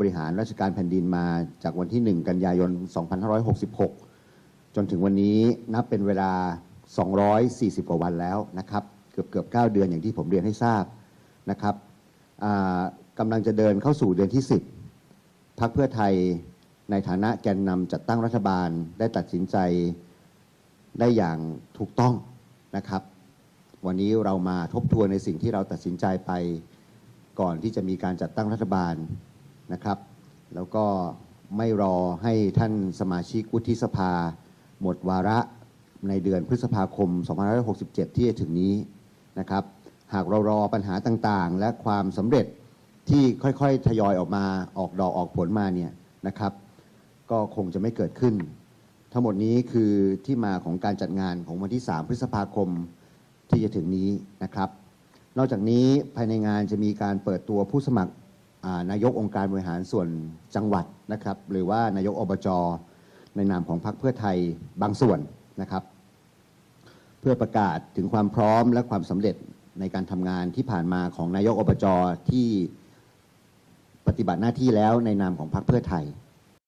บริหารราชการแผ่นดินมาจากวันที่ 1 กันยายน 2566 จนถึงวันนี้นับเป็นเวลา 240 กว่าวันแล้วนะครับ เกือบเกือบ9เดือนอย่างที่ผมเรียนให้ทราบนะครับกำลังจะเดินเข้าสู่เดือนที่ 10 พักเพื่อไทยในฐานะแกนนำจัดตั้งรัฐบาลได้ตัดสินใจได้อย่างถูกต้องนะครับ วันนี้เรามาทบทวนในสิ่งที่เราตัดสินใจไปก่อนที่จะมีการจัดตั้งรัฐบาล นะครับ แล้วก็ไม่รอให้ท่านสมาชิกวุฒิสภา หมดวาระในเดือนพฤษภาคม 2567 ที่จะถึงนี้นะครับ หากเรารอปัญหาต่างๆ และความสำเร็จที่ค่อยๆ ทยอยออกมาออกดอกออกผลมาเนี่ยนะครับ ก็คงจะไม่เกิดขึ้น ทั้งหมดนี้คือที่มาของการจัดงานของวันที่ 3 พฤษภาคมที่จะถึงนี้นะครับ นอกจากนี้ภายในงานจะมีการเปิดตัวผู้สมัคร นายกองค์การบริหารส่วนจังหวัดนะครับ หรือว่านายกอบจในนามของพรรคเพื่อไทยบางส่วนนะครับ เพื่อประกาศถึงความพร้อมและความสำเร็จในการทำงานที่ผ่านมาของนายกอบจที่ปฏิบัติหน้าที่แล้วในนามของพรรคเพื่อไทย